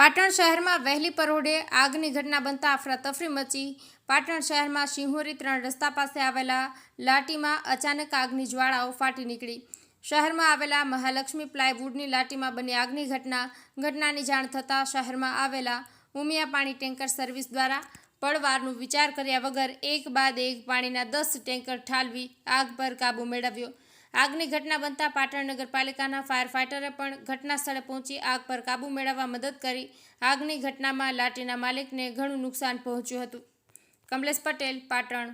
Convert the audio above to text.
પાટણ શહેરમાં વહેલી પરોઢે આગની ઘટના બનતા અફરાતફરી મચી. પાટણ શહેરમાં સિંહોરી ત્રણ રસ્તા પાસે આવેલા લાટીમાં અચાનક આગની જ્વાળાઓ ફાટી નીકળી. શહેરમાં આવેલા મહાલક્ષ્મી પ્લાયવુડની લાટીમાં બની આગની ઘટના. ઘટનાની જાણ થતાં શહેરમાં આવેલા ઉમિયા પાણી ટેન્કર સર્વિસ દ્વારા પડવારનું વિચાર કર્યા વગર એક બાદ એક પાણીના દસ ટેન્કર ઠાલવી આગ પર કાબૂ મેળવ્યો. આગની ઘટના બનતા પાટણ નગરપાલિકાના ફાયર ફાઇટરે પણ ઘટના સ્થળે પહોંચી આગ પર કાબૂ મેળવવા મદદ કરી. આગની ઘટનામાં લાટીના માલિકને ઘણું નુકસાન પહોંચ્યું હતું. કમલેશ પટેલ, પાટણ.